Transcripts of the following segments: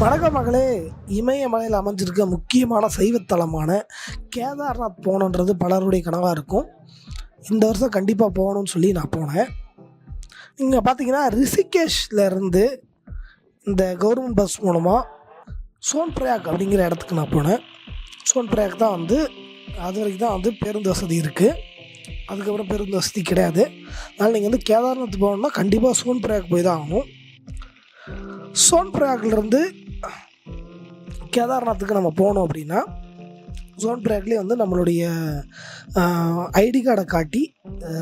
வணக்க மகளே இமயமலையில் அமைஞ்சிருக்க முக்கியமான சைவத்தலமான கேதார்நாத் போகணுன்றது பலருடைய கனவாக இருக்கும். இந்த வருஷம் கண்டிப்பாக போகணும்னு சொல்லி நான் போனேன். இங்கே பார்த்தீங்கன்னா ரிஷிகேஷ்லேருந்து இந்த கவர்மெண்ட் பஸ் மூலமாக சோன்பிரயாக் அப்படிங்கிற இடத்துக்கு நான் போனேன். சோன்பிரயாக் தான் வந்து அது வரைக்கும் தான் வந்து பேருந்து வசதி இருக்குது அதுக்கப்புறம் பேருந்து வசதி கிடையாது. அதனால் நீங்கள் வந்து கேதார்நாத் போகணுன்னா கண்டிப்பாக சோன்பிரயாக் போய் தான் ஆகணும். சோன்பிரயாக்லேருந்து கேதார்நாத்துக்கு நம்ம போனோம் அப்படின்னா ஜோன் பிரேக்லேயே வந்து நம்மளுடைய ஐடி கார்டை காட்டி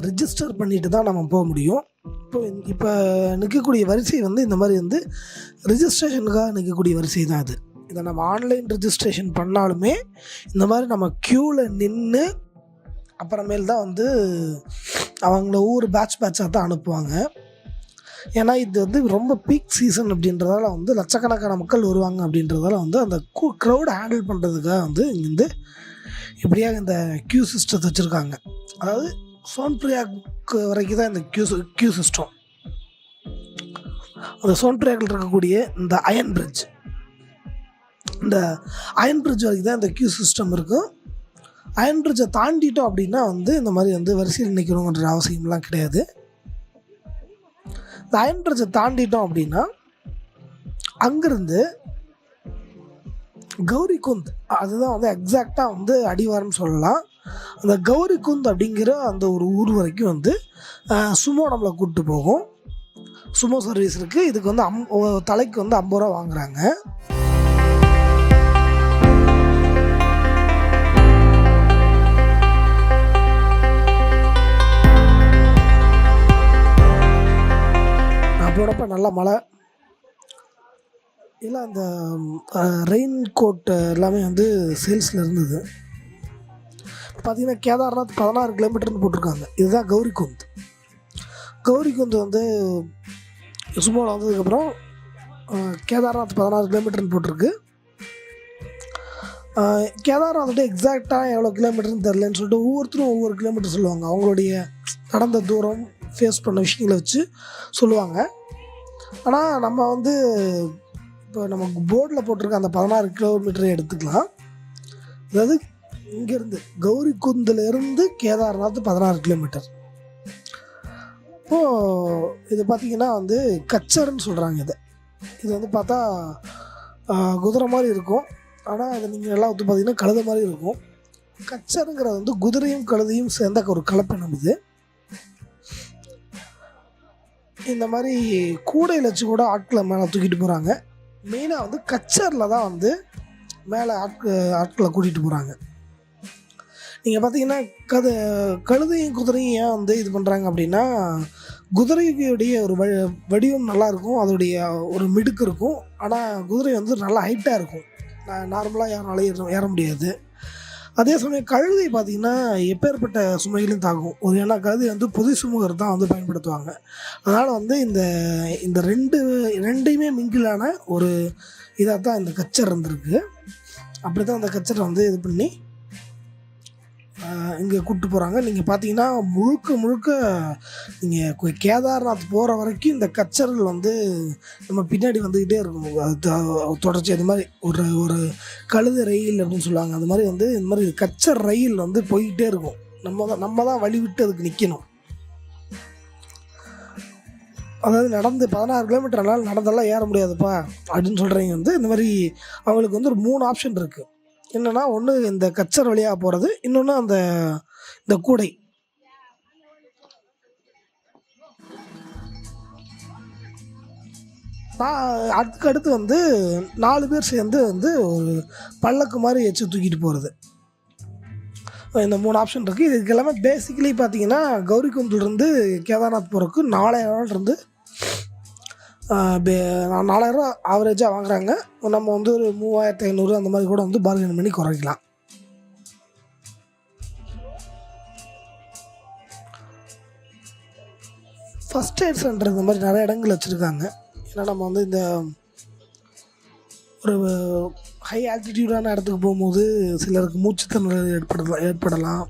ரிஜிஸ்டர் பண்ணிட்டு தான் நம்ம போக முடியும். இப்போ இப்போ நிற்கக்கூடிய வரிசை வந்து இந்த மாதிரி வந்து ரிஜிஸ்ட்ரேஷனுக்காக நிற்கக்கூடிய வரிசை தான் அது. இதை நம்ம ஆன்லைன் ரிஜிஸ்ட்ரேஷன் பண்ணாலுமே இந்த மாதிரி நம்ம க்யூவில் நின்று அப்புறமேல் தான் வந்து அவங்கள ஊர் பேட்ச் பேட்சாக தான் அனுப்புவாங்க. ஏன்னா இது வந்து ரொம்ப பீக் சீசன் அப்படின்றதால வந்து லட்சக்கணக்கான மக்கள் வருவாங்க அப்படின்றதால வந்து அந்த கூ க்ரௌட் ஹேண்டில் பண்ணுறதுக்காக வந்து இங்கேருந்து இப்படியாக இந்த க்யூ சிஸ்டத்தை வச்சுருக்காங்க. அதாவது சோன்பிரியாக்கு வரைக்கும் தான் இந்த க்யூ க்யூ சிஸ்டம் அந்த சோன்பிரியாக்கில் இருக்கக்கூடிய இந்த அயன் பிரிட்ஜ் இந்த அயன் பிரிட்ஜ் வரைக்கும் தான் இந்த க்யூ சிஸ்டம் இருக்கும் அயன் பிரிட்ஜை தாண்டிட்டோம் அப்படின்னா வந்து இந்த மாதிரி வந்து வரிசையில் நிற்கணுங்கிற அவசியம்லாம் கிடையாது. இந்த அயன் பிரிட்ஜை தாண்டிட்டோம் அப்படின்னா அங்கேருந்து கௌரி குந்த் அதுதான் வந்து எக்ஸாக்டாக வந்து அடிவாரம்னு சொல்லலாம். அந்த கௌரி குந்த் அப்படிங்கிற அந்த ஒரு ஊர் வரைக்கும் வந்து சுமோ நம்மளை கூப்பிட்டு போகும். சுமோ சர்வீஸ் இருக்குது இதுக்கு வந்து அம் தலைக்கு வந்து ஐம்பது ரூபா வாங்குறாங்க. நான் நல்ல மழை. இல்லை அந்த ரெயின் கோட் எல்லாமே வந்து சேல்ஸில் இருந்தது. பார்த்திங்கன்னா கேதார்நாத் பதினாறு கிலோமீட்டர்னு போட்டிருக்காங்க. இதுதான் கௌரிகுந்த். கௌரிகுந்த் வந்து சுமோவில் வந்ததுக்கப்புறம் கேதார்நாத் பதினாறு கிலோமீட்டர்னு போட்டிருக்கு. அஹ், கேதார்நாத் வந்து எக்ஸாக்டாக எவ்வளோ கிலோமீட்டர்னு தெரிலன்னு சொல்லிட்டு ஒவ்வொருத்தரும் ஒவ்வொரு கிலோமீட்டர் சொல்லுவாங்க. அவங்களுடைய நடந்த தூரம் ஃபேஸ் பண்ண விஷயங்களை வச்சு சொல்லுவாங்க. ஆனால் நம்ம வந்து இப்போ நம்ம போர்டில் போட்டிருக்க அந்த பதினாறு கிலோமீட்டரை எடுத்துக்கலாம். அதாவது இங்கேருந்து கௌரி குந்திலேருந்து கேதார்நாத் பதினாறு கிலோமீட்டர். இப்போது இது பார்த்தீங்கன்னா வந்து கச்சர்னு சொல்கிறாங்க இதை. இது வந்து பார்த்தா குதிரை மாதிரி இருக்கும். ஆனால் அதை நீங்கள் எல்லாம் வந்து பார்த்தீங்கன்னா கழுத மாதிரி இருக்கும். கச்சருங்கிறது வந்து குதிரையும் கழுதையும் சேர்ந்த ஒரு கலப்பினம் இது. இந்த மாதிரி கூடையில் வச்சு கூட ஆட்களை மேலே தூக்கிட்டு போகிறாங்க மெயினாக வந்து கச்சரில் தான் வந்து மேலே ஆட்க ஆட்களை கூட்டிகிட்டு போகிறாங்க நீங்கள் பார்த்தீங்கன்னா கது கழுதையும் குதிரையும் ஏன் வந்து இது பண்ணுறாங்க அப்படின்னா குதிரையுடைய ஒரு வ வடிவம் நல்லா இருக்கும் அதோடைய ஒரு மிடுக்கு இருக்கும். ஆனால் குதிரை வந்து நல்லா ஹைட்டாக இருக்கும். நார்மலாக யாராலையும் ஏற- ஏற முடியாது. அதே சமயம் கழுதை பார்த்தீங்கன்னா எப்பேற்பட்ட சுமைகளையும் தாக்கும். ஒரு ஏன்னா கழுதை வந்து பொது சுமுகர் தான் வந்து பயன்படுத்துவாங்க. அதனால் வந்து இந்த இந்த ரெண்டு ரெண்டையுமே மிங்கிலான ஒரு இதாக தான் இந்த கச்சர் இருந்திருக்கு. அப்படி தான் அந்த கச்சரை வந்து இது பண்ணி இங்கே கூப்பிட்டு போகிறாங்க நீங்கள் பார்த்தீங்கன்னா முழுக்க முழுக்க நீங்கள் கேதார்நாத் போகிற வரைக்கும் இந்த கச்சர்கள் வந்து நம்ம பின்னாடி வந்துக்கிட்டே இருக்கும். அது தொடர்ச்சி அது மாதிரி ஒரு ஒரு கழுது ரயில் அப்படின்னு சொல்லுவாங்க. அது மாதிரி வந்து இந்த மாதிரி கச்சர் ரயில் வந்து போய்கிட்டே இருக்கும். நம்ம தான் நம்ம தான் வழி விட்டு அதுக்கு நிற்கணும் அதாவது நடந்து பதினாறு கிலோமீட்டர் கிலோமீட்டர்னால நடந்தெல்லாம் ஏற முடியாதுப்பா அப்படின்னு சொல்கிறீங்க வந்து இந்த மாதிரி அவங்களுக்கு வந்து ஒரு மூணு ஆப்ஷன் இருக்குது என்னென்னா ஒன்று இந்த கச்சர் வழியாக போகிறது இன்னொன்று அந்த இந்த கூடை. அதுக்கடுத்து வந்து நாலு பேர் சேர்ந்து வந்து ஒரு பல்லக்கு மாதிரி வச்சு தூக்கிட்டு போகிறது இந்த மூணு ஆப்ஷன் இருக்குது இதுக்கு எல்லாமே பேசிக்கலி பார்த்தீங்கன்னா கௌரிகுந்திலிருந்து கேதார்நாத் போகிறதுக்கு நாலாயிரம் இருந்து நாலாயிரரூவா ஆவரேஜாக வாங்குறாங்க. நம்ம வந்து ஒரு மூவாயிரத்து ஐநூறு அந்த மாதிரி கூட வந்து பார்கெயின் பண்ணி குறைக்கலாம். ஃபஸ்ட் எய்ட் சென்டர் இந்த மாதிரி நிறைய இடங்கள் வச்சுருக்காங்க. ஏன்னா நம்ம வந்து இந்த ஒரு ஹை ஆல்டிடியூடான இடத்துக்கு போகும்போது சிலருக்கு மூச்சுத்திணறல் ஏற்படலாம் ஏற்படலாம்.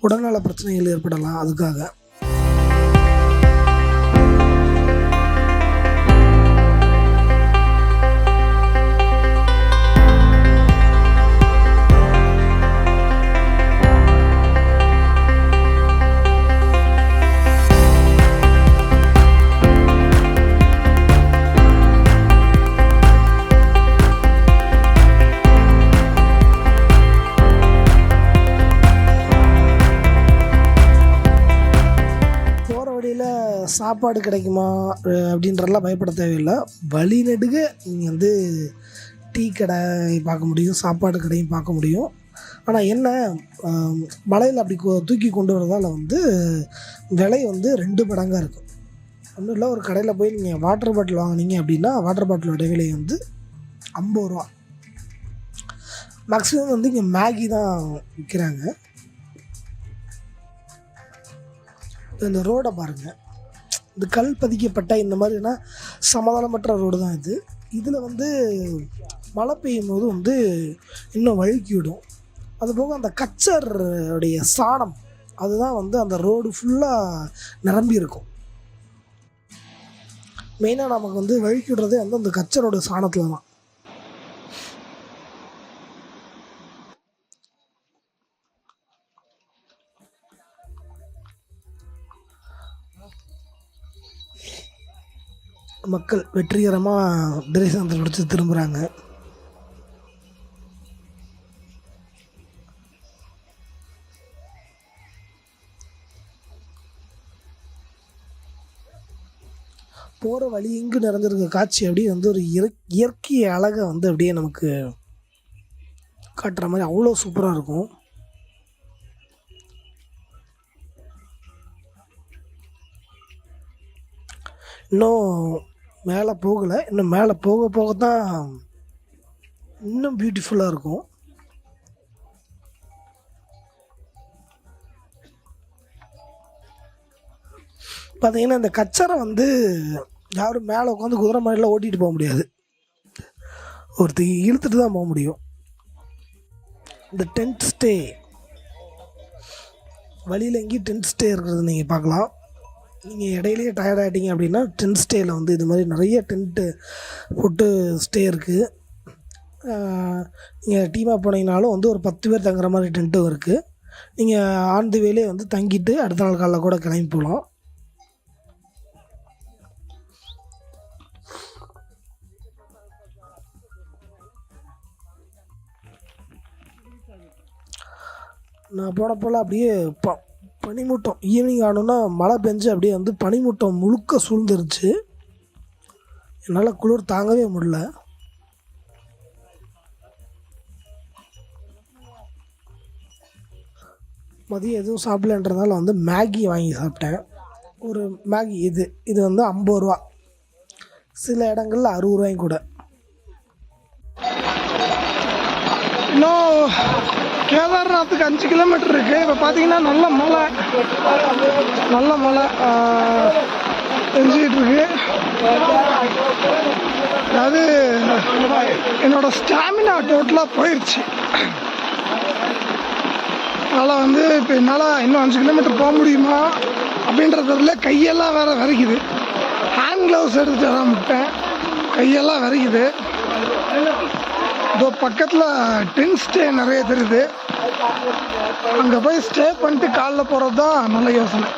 உடல்நல பிரச்சனைகள் ஏற்படலாம் அதுக்காக. சாப்பாடு கிடைக்குமா அப்படின்றதெல்லாம் பயப்பட தேவையில்லை. வழி நெடுக நீங்கள் வந்து டீ கடை பார்க்க முடியும் சாப்பாடு கடையும் பார்க்க முடியும். ஆனால் என்ன மலையில் அப்படி தூக்கி கொண்டு வரதால் வந்து விலை வந்து ரெண்டு மடங்காக இருக்கும். ஒன்றும் இல்லை ஒரு கடையில் போய் நீங்கள் வாட்டர் பாட்டில் வாங்குனீங்க அப்படின்னா வாட்டர் பாட்டிலோட விலை வந்து ஐம்பது ரூபா. மேக்ஸிமம் வந்து இங்கே மேகி தான் விற்கிறாங்க இந்த ரோடை பாருங்கள் இந்த கல் பதிக்கப்பட்ட இந்த மாதிரினா சமாதானமற்ற ரோடு தான் இது. இதில் வந்து மழை பெய்யும் போது வந்து இன்னும் வழுக்கிவிடும். அதுபோக அந்த கச்சருடைய சாணம் அதுதான் வந்து அந்த ரோடு ஃபுல்லாக நிரம்பி இருக்கும். மெயினாக நமக்கு வந்து வழுக்கி விடுறதே வந்து அந்த கச்சரோட சாணத்தில் தான் மக்கள் வெற்றிகரமாக திரைசாந்தல் பிடிச்சி திரும்புகிறாங்க போகிற வழி இங்கு நிறைஞ்சிருக்க காட்சி அப்படியே வந்து ஒரு இயற்கை அழகை வந்து அப்படியே நமக்கு காட்டுற மாதிரி அவ்வளோ சூப்பராக இருக்கும். இன்னும் மேலே போகலை. இன்னும் மேலே போக போக தான் இன்னும் பியூட்டிஃபுல்லாக இருக்கும். பார்த்தீங்கன்னா இந்த கச்சரை வந்து யாரும் மேலே உட்காந்து குதிரை மாதிரிலாம் ஓட்டிகிட்டு போக முடியாது. ஒருத்தர் இழுத்துட்டு தான் போக முடியும். இந்த டென்ட் ஸ்டே வழியில் எங்கேயும் டென்ட் ஸ்டே இருக்கிறது நீங்கள் பார்க்கலாம். நீங்கள் இடையிலேயே டயர்ட் ஆகிட்டீங்க அப்படின்னா டென்ட் ஸ்டேயில் வந்து இது மாதிரி நிறைய டென்ட்டு போட்டு ஸ்டே இருக்குது நீங்கள் டீமாக போனீங்கனாலும் வந்து ஒரு பத்து பேர் தங்குற மாதிரி டென்ட்டும் இருக்குது நீங்கள் ஆன் தி வேலே வந்து தங்கிட்டு அடுத்த நாள் காலைல கூட கிளம்பி போகலாம் நான் போனப்போல அப்படியே ப பனிமூட்டம். ஈவினிங் ஆனோன்னா மழை பெஞ்சு அப்படியே வந்து பனிமூட்டம் முழுக்க சூழ்ந்துருச்சு. என்னால் குளிர் தாங்கவே முடியல. மதியம் எதுவும் சாப்பிடலன்றதால வந்து மேகி வாங்கி சாப்பிட்டேன். ஒரு மேகி இது. இது வந்து ஐம்பது ரூபா. சில இடங்களில் அறுபது ரூபாயும் கூட. இன்னும் கேதார்நாத்துக்கு அஞ்சு கிலோமீட்டர் இருக்கு. இப்போ பார்த்தீங்கன்னா நல்ல மழை. நல்ல மழை தெரிஞ்சுக்கிட்டு இருக்கு. அதாவது என்னோட ஸ்டாமினா டோட்டலாக போயிடுச்சு அதனால் வந்து இப்போ என்னால் இன்னும் அஞ்சு கிலோமீட்டர் போக முடியுமா? அப்படின்றதுல கையெல்லாம் வேற விரைக்குது ஹேண்ட் க்ளவுஸ் எடுத்துட்டு தான் முட்டேன் கையெல்லாம் விரைக்குது இதோ பக்கத்தில் டென் ஸ்டே நிறைய தெரியுது. அங்கே போய் ஸ்டே பண்ணிட்டு காலைல போகிறது தான் நல்ல யோசனை.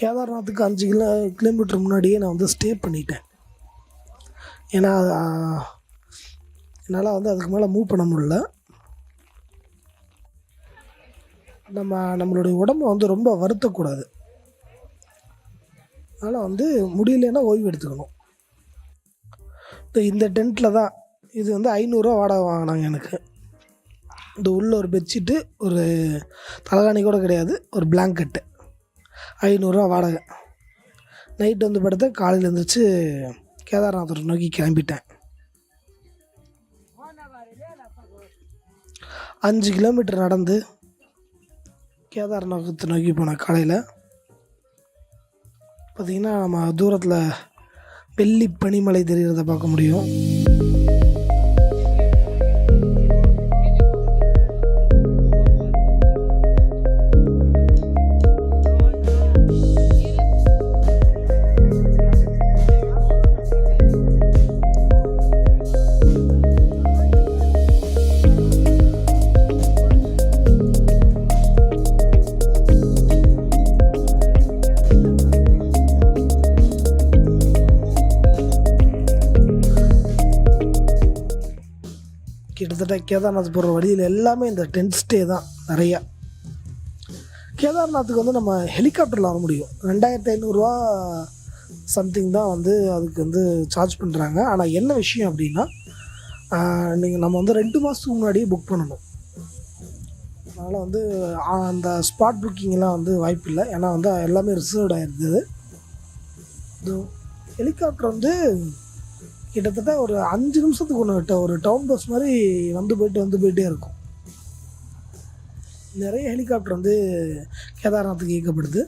கேதார்நாத்துக்கு அஞ்சு கிலோ கிலோமீட்டர் முன்னாடியே நான் வந்து ஸ்டே பண்ணிட்டேன். ஏன்னா என்னால் வந்து அதுக்கு மேலே மூவ் பண்ண முடியல. நம்ம நம்மளுடைய உடம்ப வந்து ரொம்ப வருத்தக்கூடாது. அதனால் வந்து முடியலன்னா ஓய்வு எடுத்துக்கணும். இந்த இந்த டென்ட்டில் தான் இது வந்து ஐநூறுரூவா வாடகை வாங்கினாங்க எனக்கு. இந்த உள்ள ஒரு பெட்ஷீட்டு ஒரு தலகாணி கூட கிடையாது ஒரு பிளாங்கெட்டு ஐநூறுரூவா வாடகை. நைட் வந்து படுத்த காலையில் எழுந்திரிச்சு கேதார்நாதர் நோக்கி கிளம்பிட்டேன். அஞ்சு கிலோமீட்டர் நடந்து கேதார்நாதத்தை நோக்கி போனேன் காலையில். பார்த்திங்கன்னா நம்ம தூரத்தில் வெள்ளி பனிமலை தெரிகிறத பார்க்க முடியும். கிட்டத்தட்ட கேதார்நாத் போகிற வழியில் எல்லாமே இந்த டென்ட் ஸ்டே தான் நிறையா. கேதார்நாத்துக்கு வந்து நம்ம ஹெலிகாப்டரில் வர முடியும். ரெண்டாயிரத்தி ஐநூறுரூவா சம்திங் தான் வந்து அதுக்கு வந்து சார்ஜ் பண்ணுறாங்க ஆனால் என்ன விஷயம் அப்படின்னா நீங்கள் நம்ம வந்து ரெண்டு மாதத்துக்கு முன்னாடியே புக் பண்ணணும். அதனால் வந்து அந்த ஸ்பாட் புக்கிங்லாம் வந்து வாய்ப்பு இல்லை. ஏன்னா வந்து எல்லாமே ரிசர்வ்ட் இருந்தது ஹெலிகாப்டர் வந்து கிட்டத்தட்ட ஒரு அஞ்சு நிமிஷத்துக்கு ஒன்று ஒரு டவுன் பஸ் மாதிரி வந்து போயிட்டு வந்து போயிட்டே இருக்கும். நிறைய ஹெலிகாப்டர் வந்து கேதார்நாத்துக்கு இயக்கப்படுது.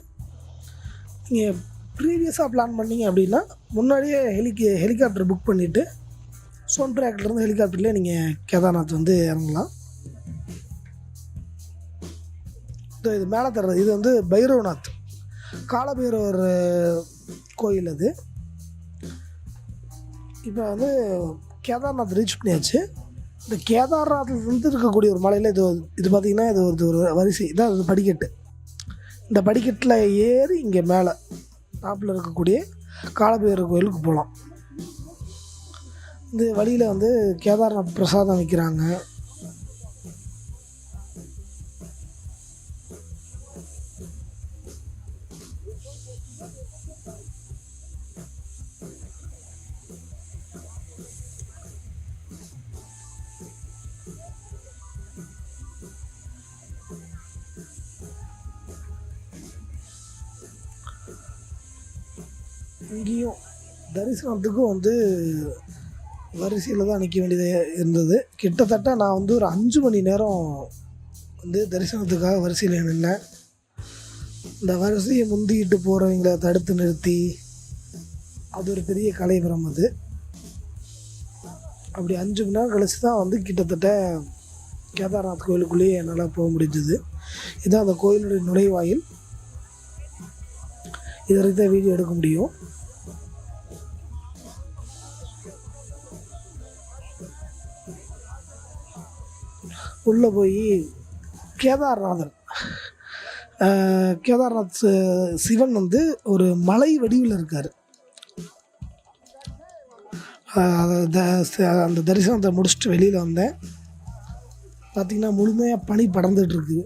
நீங்கள் ப்ரீவியஸாக பிளான் பண்ணீங்க அப்படின்னா முன்னாடியே ஹெலிக்கு ஹெலிகாப்டர் புக் பண்ணிவிட்டு சோன் ட்ராக்லேருந்து ஹெலிகாப்டர்லேயே நீங்கள் கேதார்நாத் வந்து இறங்கலாம். இது மேலே தர்றது இது வந்து பைரவநாத். காலபைரவர் கோயில் அது. இப்போ வந்து கேதார்நாத் ரீச் பண்ணியாச்சு. இந்த கேதார்நாத்லேருந்து இருக்கக்கூடிய ஒரு மலையில் இது இது பார்த்திங்கன்னா இது ஒரு ஒரு வரிசை. இதான் இது படிக்கட்டு. இந்த படிக்கட்டில் ஏறி இங்கே மேலே டாப்பில் இருக்கக்கூடிய காலபைரவர் கோயிலுக்கு போகலாம் இந்த வழியில் வந்து கேதார்நாத் பிரசாதம் வைக்கிறாங்க. தரிசனத்துக்கும் வந்து வரிசையில் தான் நிற்க வேண்டியதாக இருந்தது. கிட்டத்தட்ட நான் வந்து ஒரு அஞ்சு மணி நேரம் வந்து தரிசனத்துக்காக வரிசையில் நின்னேன். இந்த வரிசையை முந்திக்கிட்டு போகிறவங்கள தடுத்து நிறுத்தி அது ஒரு பெரிய கலைபுரம் அது. அப்படி அஞ்சு மணி நேரம் கழிச்சு தான் வந்து கிட்டத்தட்ட கேதார்நாத் கோயிலுக்குள்ளேயே என்னால் போக முடிஞ்சது. இதுதான் அந்த கோயிலுடைய நுழைவாயில். இது வரைக்கும் தான் வீடியோ எடுக்க முடியும். உள்ளே போய் கேதார்நாதன். கேதார்நாத் சிவன் வந்து ஒரு மலை வடிவில் இருக்கார். அந்த தரிசனத்தை முடிச்சுட்டு வெளியில் வந்தேன். பார்த்திங்கன்னா முழுமையாக பனி படர்ந்துட்டுருக்குது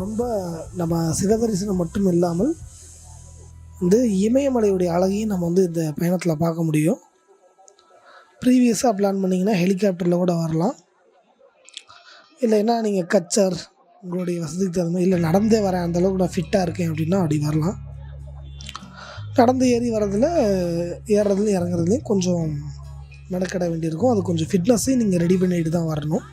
ரொம்ப நம்ம சிவதரிசனம் மட்டும் இல்லாமல் வந்து இமயமலையுடைய அழகையும் நம்ம வந்து இந்த பயணத்தில் பார்க்க முடியும். ப்ரீவியஸாக பிளான் பண்ணிங்கன்னா ஹெலிகாப்டரில் கூட வரலாம். இல்லைன்னா நீங்கள் கச்சர் உங்களுடைய வசதிக்கு தகுந்த மாதிரி இல்லை நடந்தே வரேன் அந்த அளவுக்கு நான் ஃபிட்டாக இருக்கேன் அப்படின்னா அப்படி வரலாம். நடந்து ஏறி வரதில் ஏறுறதுலையும் இறங்குறதுலையும் கொஞ்சம் மெனக்கட வேண்டியிருக்கும். அது கொஞ்சம் ஃபிட்னஸ்ஸையும் நீங்கள் ரெடி பண்ணிட்டு தான் வரணும்.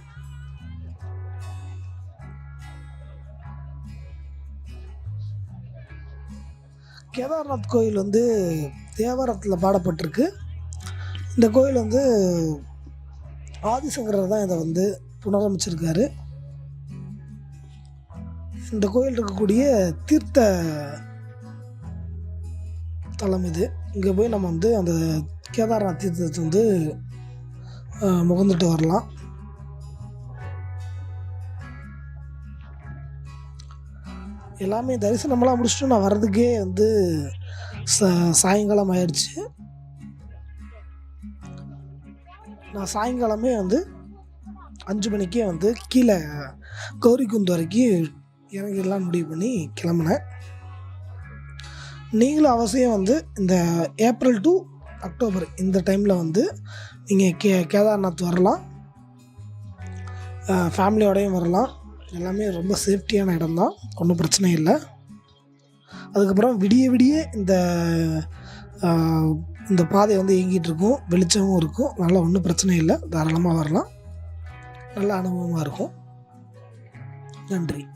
கேதார்நாத் கோயில் வந்து தேவாரத்தில் பாடப்பட்டிருக்கு. இந்த கோயில் வந்து ஆதிசங்கரர் தான் இதை வந்து புனரமைச்சிருக்காரு. இந்த கோயில் இருக்கக்கூடிய தீர்த்த தலம் இது. இங்கே போய் நம்ம வந்து அந்த கேதார்நாத் தீர்த்தத்தை வந்து முகந்துட்டு வரலாம். எல்லாமே தரிசனமெல்லாம் முடிச்சுட்டு நான் வர்றதுக்கே வந்து ச சாயங்காலம் ஆயிடுச்சு. நான் சாயங்காலமே வந்து அஞ்சு மணிக்கே வந்து கீழே கௌரிக்குந்து வரைக்கும் இறங்கிடலாம் முடிவு பண்ணி கிளம்புனேன். நீங்களும் அவசியம் வந்து இந்த ஏப்ரல் டு அக்டோபர் இந்த டைமில் வந்து நீங்கள் கே கேதார்நாத் வரலாம். ஃபேமிலியோடையும் வரலாம். எல்லாமே ரொம்ப சேஃப்டியான இடம் தான் ஒன்றும் பிரச்சனை இல்லை. அதுக்கப்புறம் விடிய விடிய இந்த இந்த பாதை வந்து இயங்கிட்டு இருக்கும். வெளிச்சமும் இருக்கும். நல்லா ஒன்றும் பிரச்சனை இல்லை. தாராளமாக வரலாம். நல்ல அனுபவமாக இருக்கும். நன்றி.